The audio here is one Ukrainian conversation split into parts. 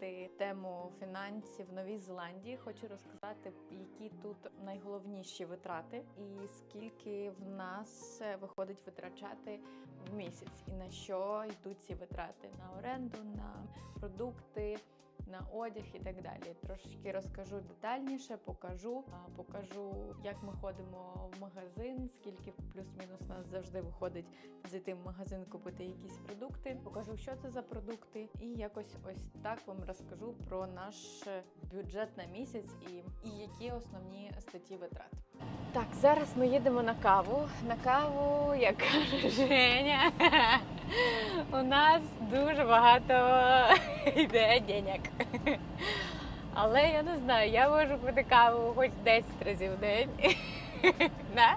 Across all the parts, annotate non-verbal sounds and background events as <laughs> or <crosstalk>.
Підняти тему фінансів в Новій Зеландії. Хочу розказати, які тут найголовніші витрати, і скільки в нас виходить витрачати в місяць, і на що йдуть ці витрати на оренду, на продукти. На одяг і так далі. Трошки розкажу детальніше, покажу. Покажу, як ми ходимо в магазин, скільки плюс-мінус нас завжди виходить зайти в магазин, купити якісь продукти. Покажу, що це за продукти, і якось ось так вам розкажу про наш бюджет на місяць і, і які основні статті витрат. Так, зараз ми їдемо на каву. На каву, як каже Женя, у нас дуже багато йде денег. Але я не знаю, я можу пити каву хоч 10 разів в день. Да?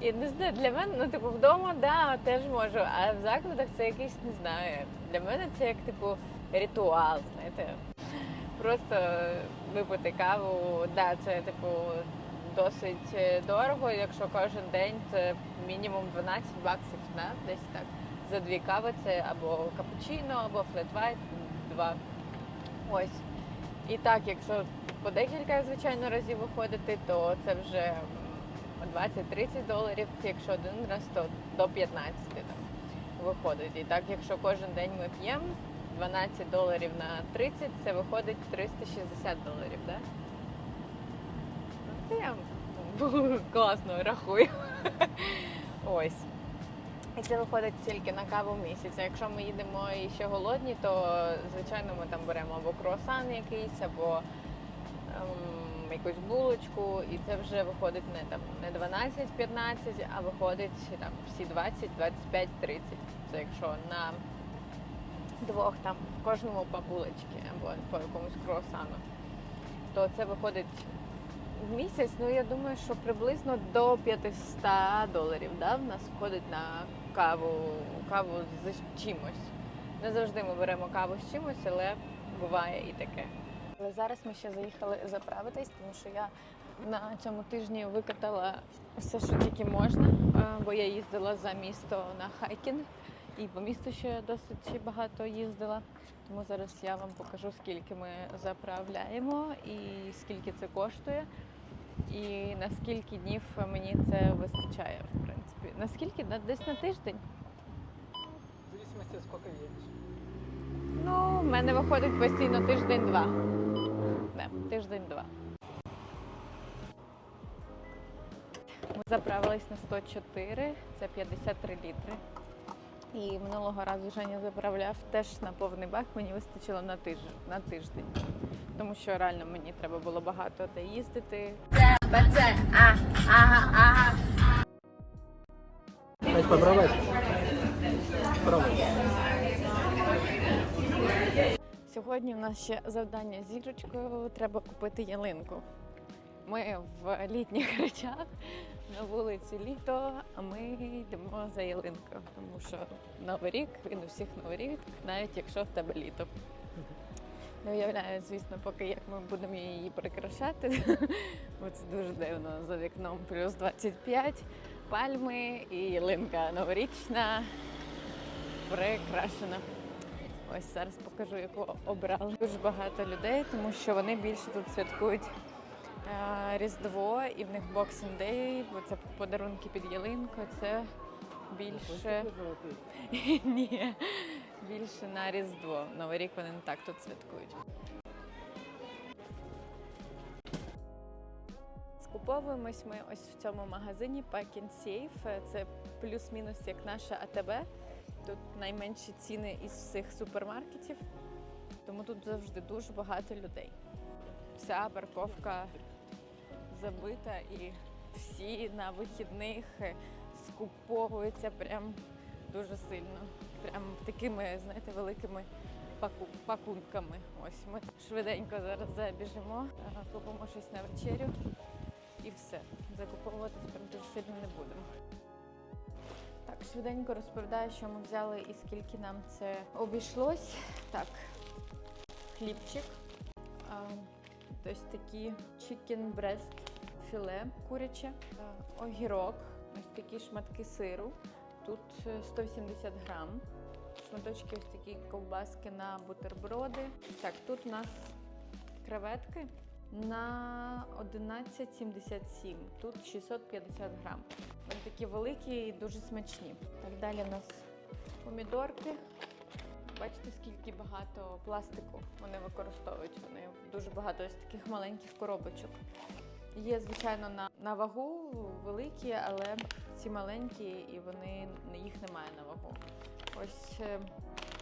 І не знаю, для мене, ну типу, вдома, да, теж можу, а в закладах це якийсь, не знаю. Для мене це як типу ритуал, знаєте. Просто випити каву, да, це типу досить е, дорого. Якщо кожен день це мінімум 12 баксів, да? десь так. За дві кави це або капучино, або флет-вайт, два. Ось. І так, якщо по декілька, звичайно, разів виходити, то це вже м, 20-30 доларів. Якщо один раз, то до 15 там виходить. І так, якщо кожен день ми п'ємо 12 доларів на 30, це виходить 360 доларів? Ну, Це я <laughs> класно рахую. Ось. І це виходить тільки на каву місяць. Якщо ми їдемо і ще голодні, то звичайно ми там беремо або круасан якийсь, або ем, якусь булочку, і це вже виходить не там не 12-15, а виходить там всі 20, 25, 30. Це якщо на двох там кожному по булочці або по якомусь круасану, то це виходить в місяць, ну я думаю, що приблизно до 500 доларів да, в нас входить на каву, каву з чимось. Не завжди ми беремо каву з чимось, але буває і таке. Але зараз ми ще заїхали заправитись, тому що я на цьому тижні викатала все, що тільки можна, е, бо я їздила за місто на хайкінг і по місту ще досить багато їздила. Тому зараз я вам покажу, скільки ми заправляємо і скільки це коштує, і на скільки днів мені це вистачає, в принципі. Наскільки? На- Десь на тиждень? В зависимости от сколько едешь. Ну, в мене виходить постійно тиждень-два. Не, тиждень-два. Ми заправились на 104, це 53 літри. І минулого разу Женя заправляв теж на повний бак, мені вистачило на тиждень, на тиждень. Тому що реально мені треба було багато де їздити. Хочешь попробовать? Пробуй. Сьогодні в нас ще завдання з зірочкою. Треба купити ялинку. Ми в літніх <laughs> речах на вулиці літо, а ми йдемо за ялинкою, тому що новий рік, він у всіх новий рік, навіть якщо в тебе літо. Не уявляю, звісно, поки як ми будемо її прикрашати, <laughs> бо це дуже дивно за вікном плюс 25, пальми і ялинка новорічна прикрашена. Ось зараз покажу, яку обрали. Дуже багато людей, тому що вони більше тут святкують Різдво і в них Boxing Day, бо це подарунки під ялинку. Це більше <laughs> ні, більше на Різдво. Новий рік вони не так тут святкують. Скуповуємось ми ось в цьому магазині Pack and Save. Це плюс-мінус як наша АТБ. Тут найменші ціни із всіх супермаркетів, тому тут завжди дуже багато людей. Вся парковка забита і всі на вихідних е, скуповуються прям дуже сильно. Прям такими, знаєте, великими паку- пакунками. Ось ми швиденько зараз забіжимо, е, купимо щось на вечерю і все. Закуповуватись прям дуже сильно не будемо. Так, швиденько розповідаю, що ми взяли і скільки нам це обійшлось. Так, хлібчик. Ось такі chicken breast філе куряче, огірок, ось такі шматки сиру. Тут е, 180 грам. шматочки ось такі ковбаски на бутерброди. Так, тут у нас креветки на 11,77. Тут 650 грам. Вони такі великі і дуже смачні. Так, далі у нас помідорки. Бачите, скільки багато пластику вони використовують. Вони дуже багато ось таких маленьких коробочок. Є, звичайно, на, на вагу великі, але ці маленькі і вони їх немає на вагу. Ось е,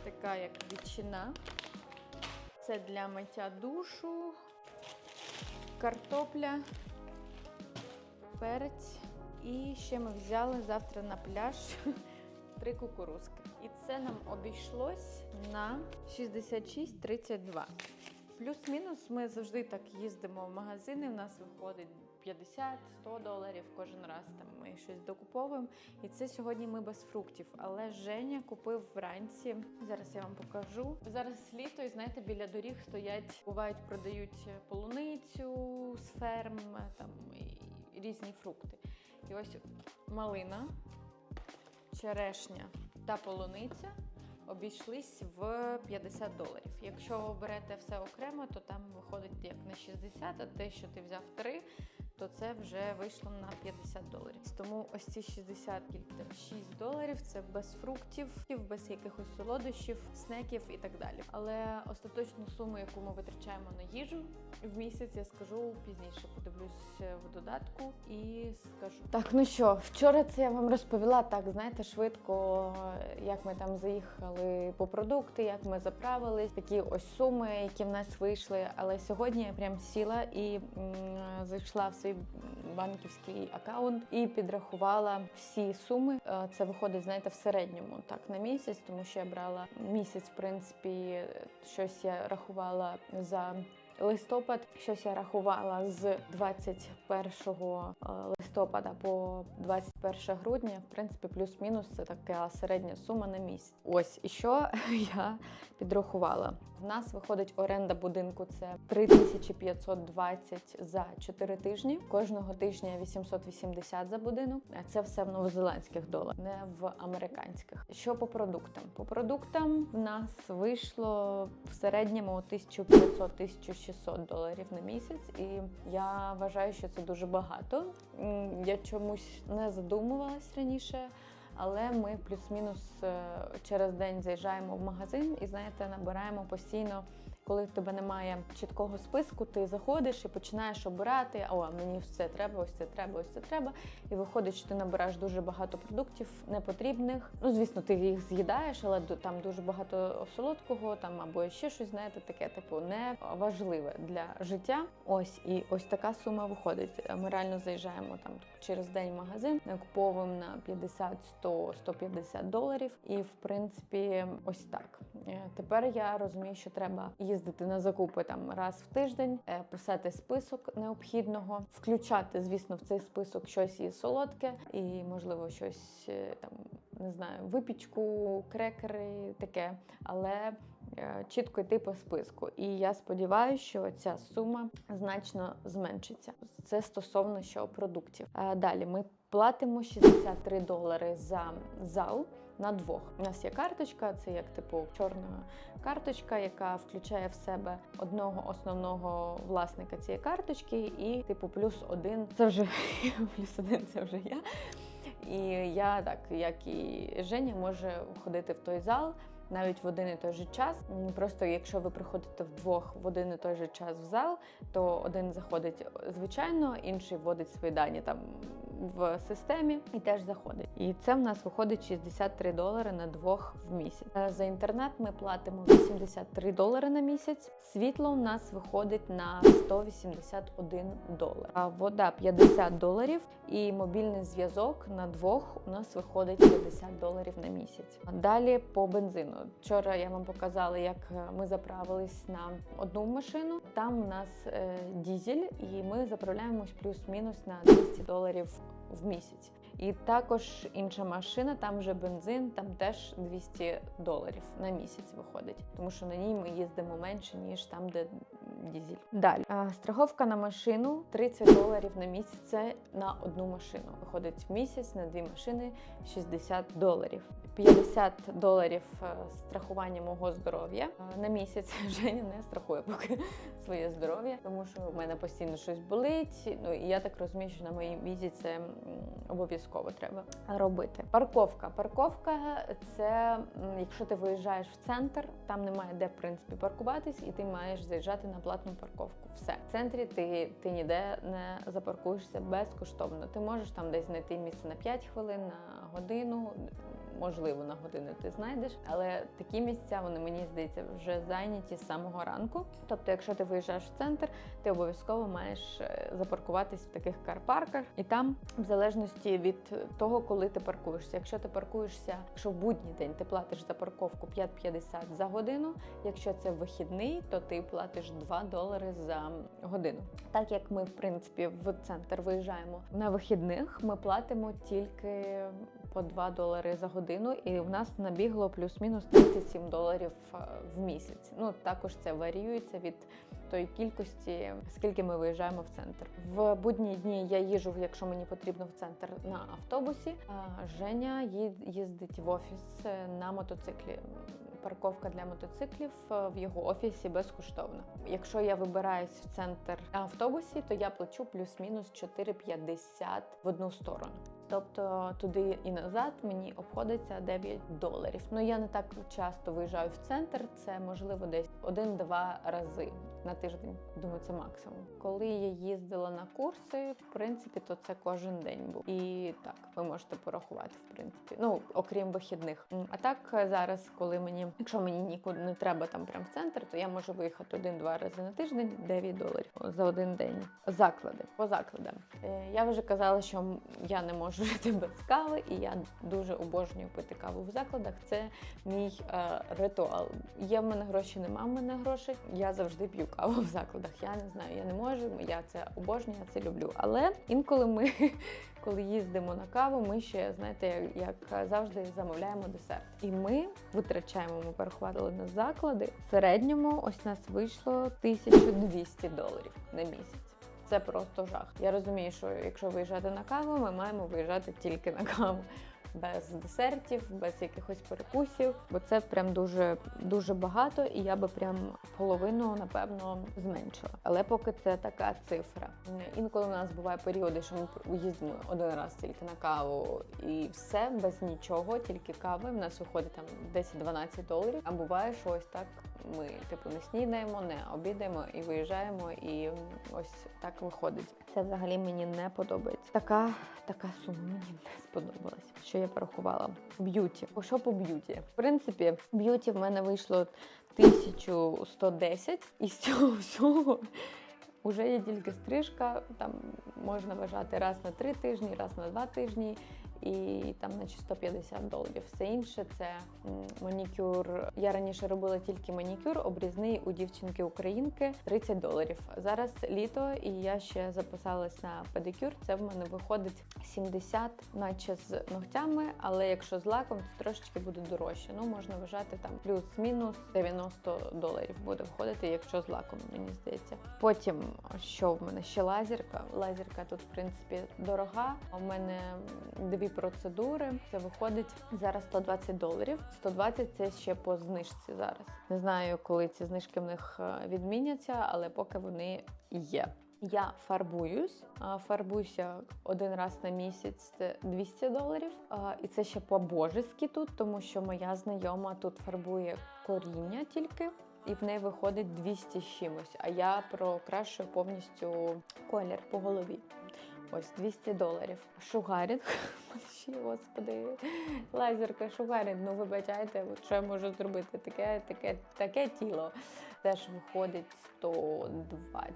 така як ветчина. Це для миття душу, картопля, перець. І ще ми взяли завтра на пляж <laughs> три кукурузки. І це нам обійшлось на 66,32. Плюс-мінус ми завжди так їздимо в магазини. У нас виходить 50-100 доларів кожен раз. Там ми щось докуповуємо. І це сьогодні ми без фруктів. Але Женя купив вранці. Зараз я вам покажу. Зараз літо, і знаєте, біля доріг стоять, бувають, продають полуницю з ферм, там і різні фрукти. І ось малина, черешня та полуниця обійшлись в 50 доларів. Якщо ви берете все окремо, то там виходить як на 60, а те, що ти взяв 3, то це вже вийшло на 50 доларів. Тому ось ці 60 кілька там 6 доларів це без фруктів, без якихось солодощів, снеків і так далі. Але остаточну суму, яку ми витрачаємо на їжу в місяць, я скажу пізніше. Подивлюсь в додатку і скажу. Так, ну що, вчора це я вам розповіла так, знаєте, швидко, як ми там заїхали по продукти, як ми заправились, такі ось суми, які в нас вийшли. Але сьогодні я прям сіла і зайшла в свій банківський аккаунт і підрахувала всі суми. Е, Це виходить, знаєте, в середньому так на місяць, тому що я брала місяць, в принципі, щось я рахувала за. Листопад, щось я рахувала з 21 листопада по 21 грудня. В принципі, плюс-мінус це така середня сума на місяць. Ось і що <laughs> я підрахувала. В нас виходить оренда будинку це 3520 за 4 тижні. Кожного тижня 880 за будинок. Це все в новозеландських доларах, не в американських. Що по продуктам? По продуктам в нас вийшло в середньому 1500-1600 доларів на місяць, і я вважаю, що це дуже багато. Я чомусь не задумувалась раніше. Але ми плюс-мінус е, через день заїжджаємо в магазин і знаєте, набираємо постійно. Коли в тебе немає чіткого списку, ти заходиш і починаєш обирати. О, мені ось це треба, ось це треба, ось це треба. І виходить, що ти набираєш дуже багато продуктів непотрібних. Ну, звісно, ти їх з'їдаєш, але там дуже багато солодкого, там або ще щось, знаєте, таке, типу, не важливе для життя. Ось і ось така сума виходить. Ми реально заїжджаємо там через день в магазин, накуповуємо на 50, 100, 150 доларів. І в принципі, ось так. Е, Тепер я розумію, що треба їздити на закупи там раз в тиждень, е, писати список необхідного, включати, звісно, в цей список щось і солодке, і можливо щось е, там не знаю, випічку, крекери, таке, але е, чітко йти по списку. І я сподіваюся, що ця сума значно зменшиться. Це стосовно що продуктів. Далі ми платимо 63 долари за зал. На двох у нас є карточка, це як типу чорна карточка, яка включає в себе одного основного власника цієї карточки, і типу плюс один. Це вже <laughs> плюс один, це вже я. І я так, як і Женя, може ходити в той зал навіть в один і той же час. Просто якщо ви приходите вдвох в один і той же час в зал, то один заходить звичайно, інший вводить свої дані там в системі і теж заходить. І це в нас виходить 63 долари на двох в місяць. Е, За інтернет ми платимо 83 долари на місяць. Світло у нас виходить на 181 долар. А вода 50 доларів і мобільний зв'язок на двох у нас виходить 50 доларів на місяць. Далі по бензину. Вчора я вам показала, як е, ми заправились на одну машину. Там у нас е, дізель, і ми заправляємось плюс-мінус на 200 доларів в місяць. І також інша машина, там вже бензин, там теж 200 доларів на місяць виходить, тому що на ній ми їздимо менше ніж там, де дізель. Далі страховка на машину 30 доларів на місяць. На одну машину. Виходить в місяць на дві машини 60 доларів. 50 доларів е, страхування мого здоров'я на місяць. <laughs> Женя не страхує поки <laughs> своє здоров'я, тому що в мене постійно щось болить. Ну і я так розумію, що на моїй візі це обов'язково треба робити. Парковка. Парковка це якщо ти виїжджаєш в центр, там немає де в принципі паркуватись, і ти маєш заїжджати на платну парковку. Все в центрі ти, ти ніде не запаркуєшся безкоштовно. Ти можеш там десь знайти місце на 5 хвилин, на годину. Можливо, на годину ти знайдеш, але такі місця вони мені здається вже зайняті з самого ранку. Тобто, якщо ти виїжджаєш в центр, ти обов'язково маєш е, запаркуватись в таких карпарках, і там, в залежності від того, коли ти паркуєшся. Якщо ти паркуєшся, якщо в будній день ти платиш за парковку 5,50 за годину. Якщо це вихідний, то ти платиш 2 долари за годину. Так як ми, в принципі, в центр виїжджаємо на вихідних, ми платимо тільки по 2 долари за годину, і в нас набігло плюс-мінус 37 доларів е, в місяць. Ну також це варіюється від тої кількості, скільки ми виїжджаємо в центр. В будні дні я їжу, якщо мені потрібно в центр на автобусі. А Женя їздить в офіс е, на мотоциклі. Парковка для мотоциклів е, в його офісі безкоштовна. Якщо я вибираюсь в центр на автобусі, то я плачу плюс-мінус 4,50 в одну сторону. Тобто туди і назад мені обходиться 9 доларів. Ну я не так часто виїжджаю в центр. Це можливо десь один-два рази на тиждень. Думаю, це максимум. Коли я їздила на курси, в принципі, то це кожен день був. І так, ви можете порахувати, в принципі. Ну окрім вихідних. А так е, зараз, коли мені, якщо мені нікуди не треба там прям в центр, то я можу виїхати один-два рази на тиждень, 9 доларів за один день. Заклади по закладам. Е, Я вже казала, що я не можу <laughs> жити без кави, і я дуже обожнюю пити каву в закладах. Це мій е, ритуал. Є в мене гроші, нема в мене грошей. Я завжди п'ю в закладах. Я не знаю, я не можу. Я це обожнюю, я це люблю. Але інколи ми, <laughs> коли їздимо на каву, ми ще знаєте, як завжди замовляємо десерт. І ми витрачаємо. Ми порахували на заклади. В середньому ось нас вийшло 1200 доларів на місяць. Це просто жах. Я розумію, що якщо виїжджати на каву, ми маємо виїжджати тільки на каву. Без десертів, без якихось перекусів, бо це прям дуже дуже багато, і я би прям половину напевно зменшила. Але поки це така цифра. Інколи у нас буває періоди, що ми їздимо один раз тільки на каву, і все без нічого, тільки кави. В нас виходить там 10-12 доларів. А буває, що ось так ми типу не снідаємо, не обідаємо і виїжджаємо, і ось так виходить. Це взагалі мені не подобається. Така така сума мені не сподобалась. Що я порахувала? Б'юті. Що по б'юті? В принципі, б'юті в мене вийшло 1110, і з цього всього вже є тільки стрижка. Там можна вважати раз на три тижні, раз на два тижні. І там наче 150 доларів. Все інше це манікюр. Я раніше робила тільки манікюр, обрізний у дівчинки українки 30 доларів. Зараз літо, і я ще записалась на педикюр. Це в мене виходить 70, наче з ногтями, але якщо з лаком, то трошечки буде дорожче. Ну можна вважати там плюс-мінус 90 доларів буде входити, якщо з лаком, мені здається. Потім що в мене ще лазерка. Лазерка тут, в принципі, дорога. У мене дві процедури. Це виходить зараз 120 доларів. 120 це ще по знижці зараз. Не знаю, коли ці знижки в них е, відміняться, але поки вони є. Я фарбуюсь, фарбуюся один раз на місяць це 200 доларів. І це ще по-божески тут, тому що моя знайома тут фарбує коріння тільки. І в неї виходить 200 з чимось, а я прокрашую повністю колір по голові. Ось 200 доларів. Шугарінг. <laughs> Господи, лазерка, шугарінг. Ну вибачайте, що я можу зробити? Таке, таке, таке тіло. Теж виходить 120,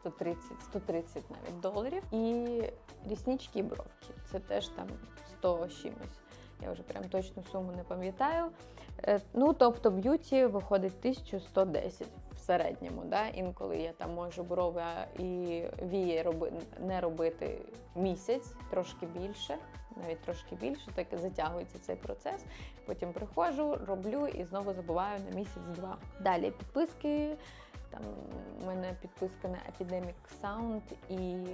130, 130 навіть доларів. І ріснички і бровки. Це теж там 100 чимось. Я вже прям точну суму не пам'ятаю. Е, Ну, тобто б'юті виходить 1110 в середньому. Да? Інколи я там можу брови і вії роби, не робити місяць, трошки більше, навіть трошки більше, так затягується цей процес. Потім приходжу, роблю і знову забуваю на місяць-два. Далі підписки. Там у мене підписка на Epidemic Sound і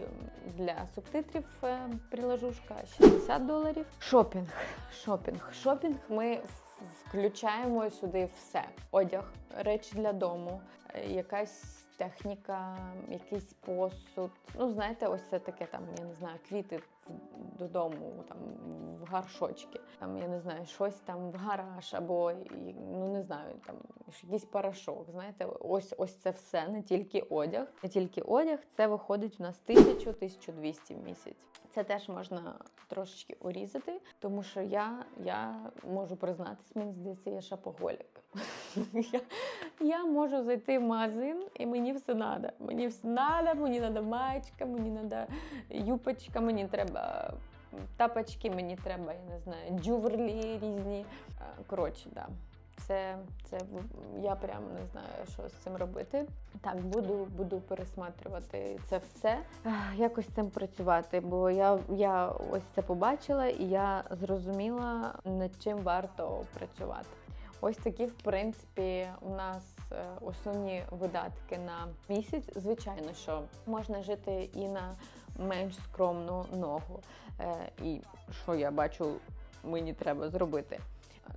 для субтитрів е, приложушка 60 доларів. Шопінг. Шопінг. Шопінг ми в- включаємо сюди все: одяг, речі для дому, якась техніка, якийсь посуд. Ну, знаєте, ось це таке там, я не знаю, квіти додому, там в гаршочки. Там я не знаю, щось там в гараж, або ну не знаю, там якийсь порошок. Знаєте, ось ось це все, не тільки одяг. Не тільки одяг, це виходить у нас 1000-1200 в місяць. Це теж можна трошечки урізати, тому що я, я можу признатись, мені здається, я шапоголік. <laughs> Я, я можу зайти в магазин, і мені все треба. Мені все треба, мені треба маєчка, мені треба юпочка, мені треба тапочки, мені треба, я не знаю, джуверлі різні. Е, Коротше, да. Це, це я прям не знаю, що з цим робити. Так, буду, буду пересматрювати це все, якось з цим працювати, бо я, я ось це побачила і я зрозуміла, над чим варто працювати. Ось такі, в принципі, у нас е, основні видатки на місяць. Звичайно, що можна жити і на менш скромну ногу. Е, І що я бачу, мені треба зробити.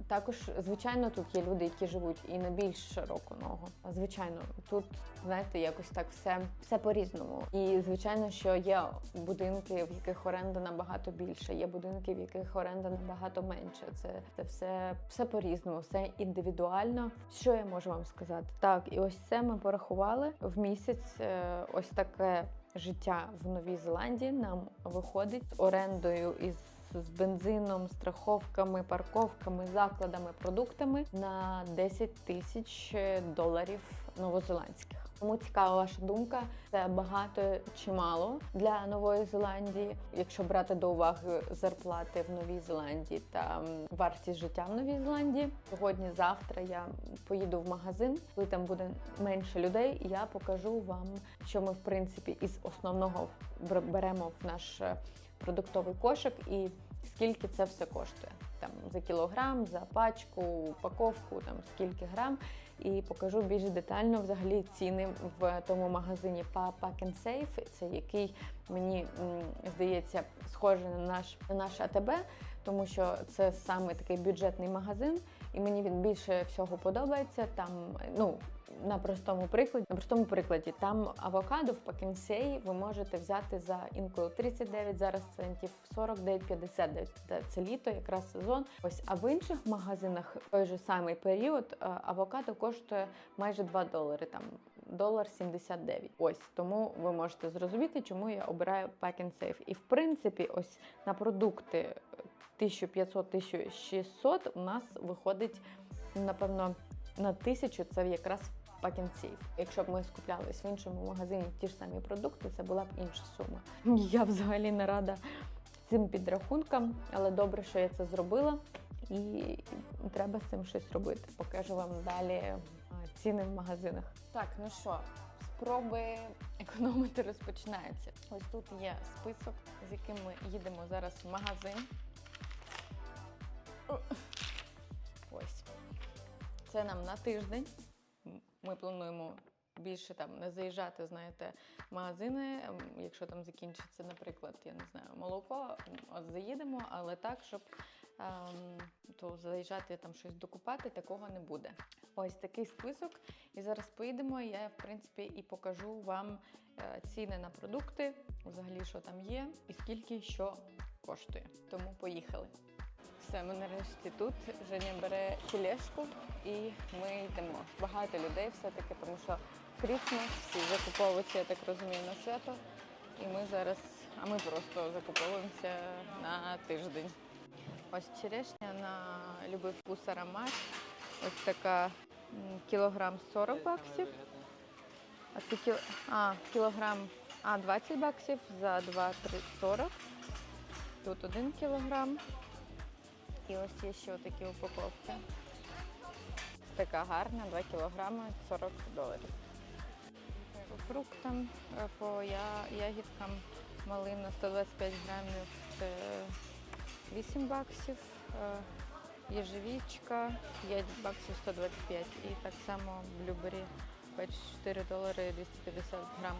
Також, звичайно, тут є люди, які живуть і на більш широку ногу. Звичайно, тут знаєте, якось так все, все по-різному. І звичайно, що є будинки, в яких оренда набагато більше, є будинки, в яких оренда набагато менше. Це, це все, все по-різному, все індивідуально. Що я можу вам сказати? Так, і ось це ми порахували в місяць. е, Ось таке життя в Новій Зеландії нам виходить орендою із з бензином, страховками, парковками, закладами, продуктами на 10 тисяч доларів новозеландських. Тому цікава ваша думка. Це багато чи мало для Нової Зеландії, якщо брати до уваги зарплати в Новій Зеландії та вартість життя в Новій Зеландії. Сьогодні, завтра я поїду в магазин, коли там буде менше людей. і Я покажу вам, що ми в принципі із основного беремо в наш е, продуктовий кошик і скільки це все коштує. Там за кілограм, за пачку, упаковку, там скільки грам. І покажу більш детально взагалі ціни в тому магазині Pa- Pack and Safe, це який мені здається схожий на наш на наш АТБ, тому що це саме такий бюджетний магазин, і мені він більше всього подобається. Там ну на простому прикладі, на простому прикладі, там авокадо в пакінсеї ви можете взяти за інколи 39 зараз центів, 49, 59. Це- літо, якраз сезон. Ось а в інших магазинах в той же самий період е, авокадо коштує майже 2 долари. Там долар 79. Ось тому ви можете зрозуміти, чому я обираю Pack and. І в принципі, ось на продукти 1500-1600 у нас виходить, напевно, на 1000 це якраз Save. Якщо б ми скуплялись в іншому магазині ті ж самі продукти, це була б інша сума. Я взагалі не рада цим підрахункам, але добре, що я це зробила. І треба з цим щось робити. Покажу вам далі ціни в магазинах. Так, ну що, спроби економити розпочинаються. Ось тут є список, з яким ми їдемо зараз в магазин. Це нам на тиждень. Ми плануємо більше там не заїжджати, знаєте, в магазини. Якщо там закінчиться, наприклад, я не знаю, молоко, от заїдемо, але так, щоб ем, то заїжджати там щось докупати, такого не буде. Ось такий список. І зараз поїдемо. Я, в принципі, і покажу вам е, ціни на продукти, взагалі, що там є, і скільки що коштує. Тому поїхали. Все, ми нарешті тут. Женя бере тележку і ми йдемо. Багато людей все-таки, тому що Крісмас, всі закуповуються, я так розумію, на свято. І ми зараз, а ми просто закуповуємося на тиждень. Ось черешня на любий вкус аромат. Ось така кілограм 40 баксів. А це кіл... а, кілограм а, 20 баксів за 2 3 40. Тут 1 кілограм. І ось є ще такі упаковки. Така гарна, 2 кілограми 40 доларів. По фруктам, е, по ягідкам малина 125 грамів це 8 баксів. е, Єжевічка 5 баксів 125 і так само блюбері 4 долари 250 грам.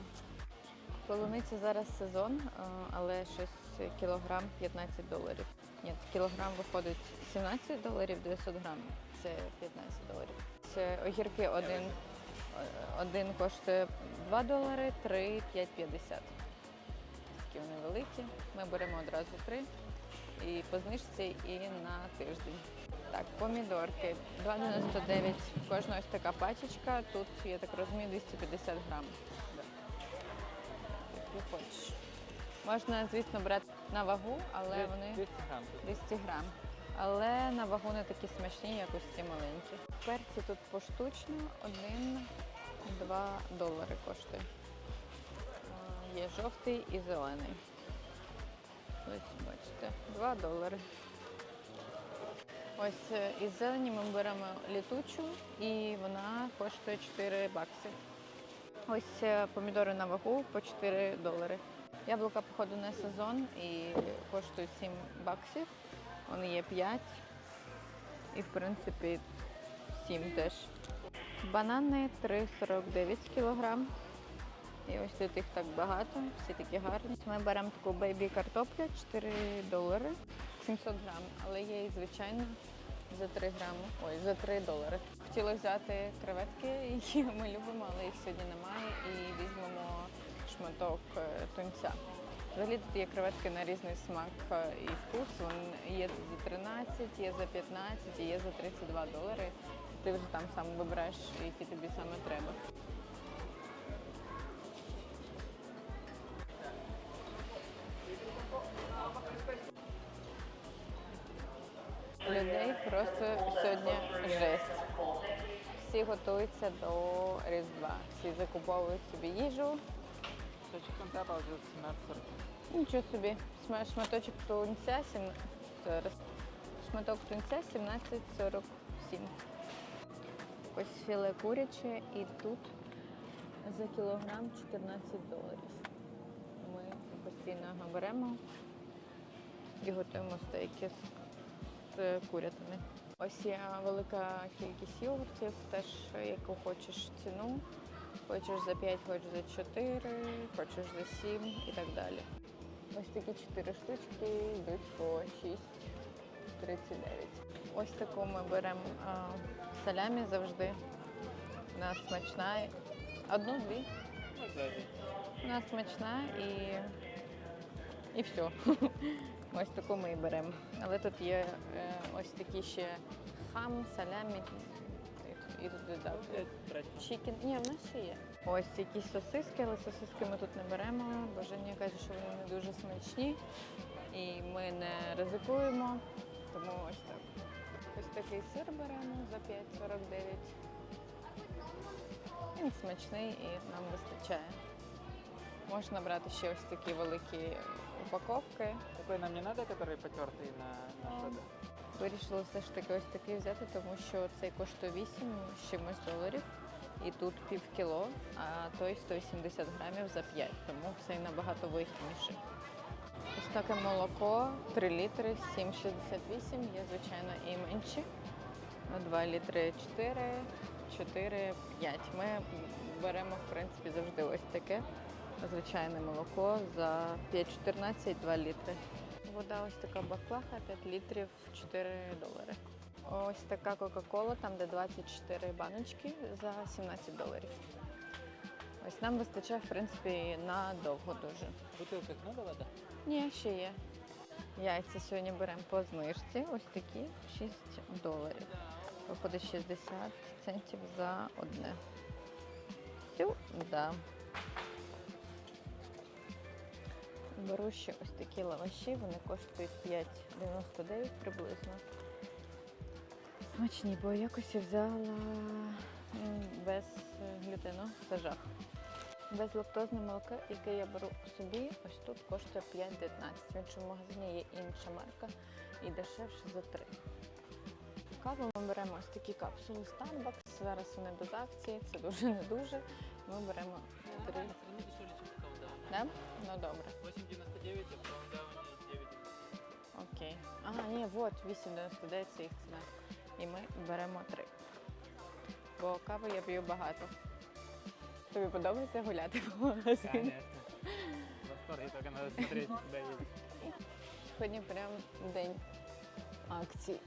Полуниця зараз сезон, е, але щось кілограм 15 доларів. Ні, кілограм виходить 17 доларів 900 грам. Це 15 доларів. Це огірки один, один коштує 2 долари, 3 5,50. Такі вони великі. Ми беремо одразу три і по знижці і на тиждень. Так, помідорки 2,99. Кожна ось така пачечка. Тут, я так розумію, 250 грам. Як хочеш. Можна, звісно, брати на вагу, але вони 200 грамм. 200 грам. Але на вагу не такі смачні, як ось ці маленькі. Перці тут поштучно 1-2 долари коштує. Є жовтий і зелений. Ось бачите, 2 долари. Ось е, із зелені ми беремо літучу і вона коштує 4 бакси. Ось е, помідори на вагу по 4 долари. Яблука, походу, не сезон і коштують 7 баксів. Вони є 5 і, в принципі, 7 теж. Банани 3,49 кілограм. І ось тут їх так багато, всі такі гарні. Ми беремо таку бейбі картоплю 4 долари, 700 грам, але є і звичайно за 3 грами. Ой, за 3 долари. Хотіла взяти креветки, <laughs> які ми любимо, але їх сьогодні немає. І візьмемо шматок е, тунця. Взагалі тут є креветки на різний смак е, і вкус. Вони є за 13, є за 15 і є за 32 долари. Ти вже там сам вибираєш, які тобі саме треба. Людей просто сьогодні жесть. Всі готуються до Різдва. Всі закуповують собі їжу. 17 Нічого собі. Шматочок тунця сім... зараз. Шматок тунця 17,47. Ось філе куряче і тут за кілограм 14 доларів. Ми постійно його беремо і готуємо стейки з, курятини. Ось є велика кількість йогуртів, теж яку хочеш ціну. Хочеш за 5, хочеш за 4, хочеш за 7 і так далі. Ось такі 4 штучки йдуть по 6,39. Ось таку ми беремо салямі завжди. Вона смачна. Одну-дві. Вона смачна і, і все. <laughs> Ось таку ми і беремо. Але тут є е, ось такі ще хам, салямі. І, і тут додати. Чікен. Ні, в нас ще є. Ось якісь сосиски, але сосиски ми тут не беремо. бо Женя каже, що вони не дуже смачні. І ми не ризикуємо. Тому ось так. Ось такий сир беремо за 5,49. Він смачний і нам вистачає. Можна брати ще ось такі великі упаковки. Такой нам не надо, который потертый на, на А. Вирішила все ж таки ось такий взяти, тому що цей коштує 8 з чимось доларів. І тут пів кіло, а той 180 грамів за 5, тому цей набагато вигідніший. Ось таке молоко 3 літри 7,68, є звичайно і менші. 2 літри 4, 4, 5. Ми беремо, в принципі, завжди ось таке звичайне молоко за 5,14 2 літри. Вода ось така баклаха, 5 літрів 4 долари. Ось така Кока-Кола, там де 24 баночки за 17 доларів. Ось нам вистачає, в принципі, на довго дуже. В бутылках много вода? Ні, ще є. Яйця сьогодні беремо по знижці. Ось такі 6 доларів. Виходить 60 центів за одне. Сюда. Беру ще ось такі лаваші, вони коштують 5,99 приблизно. Смачні, бо якось я взяла без е, глютену, це жах. Безлактозне молоко, яке я беру собі, ось тут коштує 5,19. В іншому магазині є інша марка і дешевше за 3. Каву ми беремо ось такі капсули Starbucks. Зараз вони без акції, це дуже не дуже. Ми беремо 3. Да? Ну добре. 8,99, а колдауне 9,99. Окей. Ага, ні, от 8,99 це їх ціна. І ми беремо три. Бо каву я п'ю багато. Тобі подобається гуляти по магазину? Конечно. В восторге только надо смотреть, куда едешь. Сьогодні прям день акцій.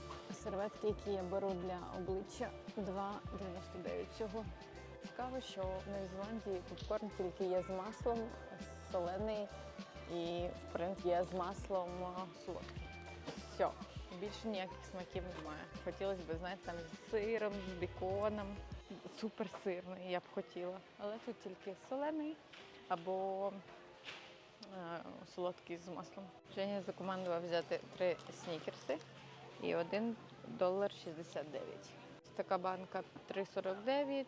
Серветки, які я беру для обличчя 2,99 всього. Цікаво, що в Новій Зеландії попкорн тільки є з маслом, солений і в принципі є з маслом солодкий. Все. Більше ніяких смаків немає. Хотілося б, знаєте, там з сиром, з біконом. Супер сирний, я б хотіла. Але тут тільки солений або е, солодкий з маслом. Женя закомандував взяти три снікерси і один долар 69. Така банка 3,49,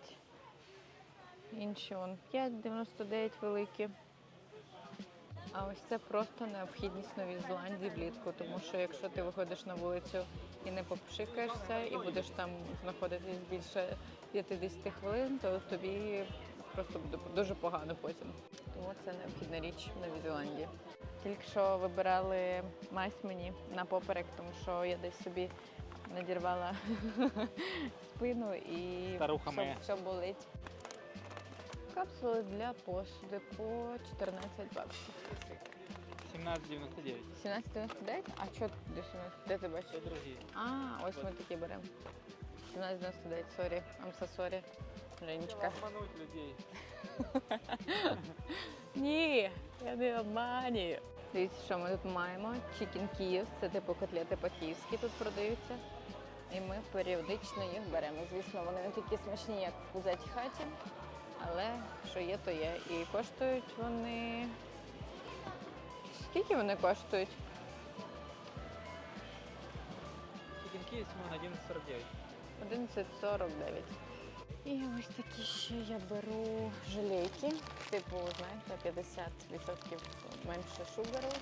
інші вон 5,99 великі. А ось це просто необхідність Новій Зеландії влітку, тому що якщо ти виходиш на вулицю і не попшикаєшся, і будеш там знаходитись більше 50 хвилин, то тобі просто буде дуже погано потім. Тому це необхідна річ в Новій Зеландії. Тільки що вибирали мазь мені на поперек, тому що я десь собі надірвала <laughs> спину і все, все болить. Капсули для посуди по 14 баксів. 17,99. 17,99? А що до 17? Де ти бачиш? Все другие. А, ось ми такі беремо. 17,99, сорі. I'm so sorry. Женечка. Обмануть людей. <laughs> Ні, я не обманюю. Дивіться, що ми тут маємо. Chicken Kyiv, це типу котлети по-київськи тут продаються. І ми періодично їх беремо. Звісно, вони не такі смачні, як в кузатій хаті, але що є, то є. І коштують вони. Скільки вони коштують? Есть на 11,49. 11,49. І ось такі ще я беру желейки, типу, знаєте, 50% менше шугару.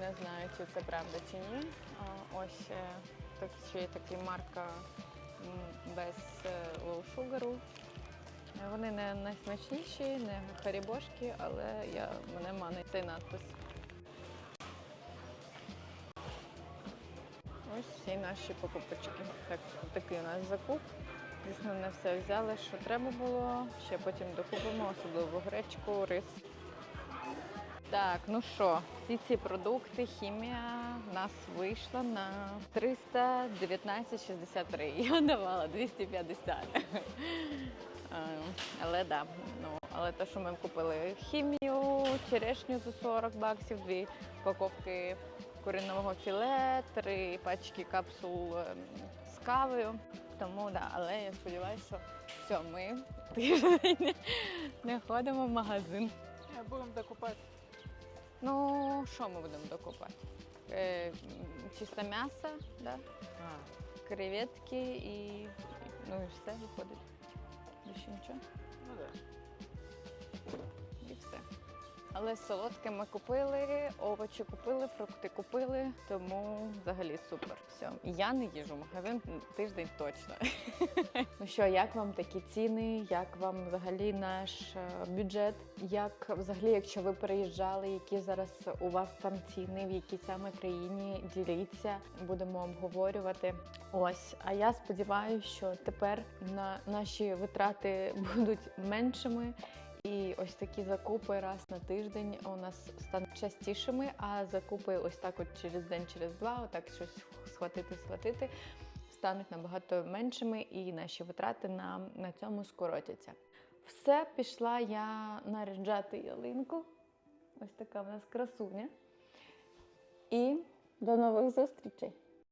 Не знаю, чи це правда чи ні. Ось е, так, ще є така марка без лоу шугару. Вони не найсмачніші, не харібошки, але я, мене манить цей надпис. Ось всі наші покупочки. Так, такий у нас закуп. Звісно, не все взяли, що треба було. Ще потім докупимо, особливо гречку, рис. Так, ну що, всі ці продукти, хімія в нас вийшла на 319,63. Я давала 250. Е, Але да, ну, але те, що ми купили хімію, черешню за 40 баксів, дві упаковки куриного філе, три пачки капсул ем, з кавою. Тому да, але я сподіваюся, що все, ми <laughs> тиждень не ходимо в магазин. А будем докупать. Ну, що ми будемо докупати? Е, м, чисте м'ясо, да? Креветки і ну і все виходить. Більше нічого. ну да. Але солодке ми купили, овочі купили, фрукти купили, тому взагалі супер. Все. Я не їжу в магазин тиждень точно. <laughs> ну що, як вам такі ціни? Як вам взагалі наш е, бюджет? Як взагалі, якщо ви переїжджали, які зараз у вас там ціни, в якій саме країні діліться, будемо обговорювати. Ось, а я сподіваюся, що тепер на наші витрати <laughs> будуть меншими. І ось такі закупи раз на тиждень у нас стануть частішими, а закупи ось так, от через день, через два, отак щось схватити, схватити, стануть набагато меншими, і наші витрати нам на цьому скоротяться. Все, пішла я наряджати ялинку. Ось така в нас красуня. І до нових зустрічей!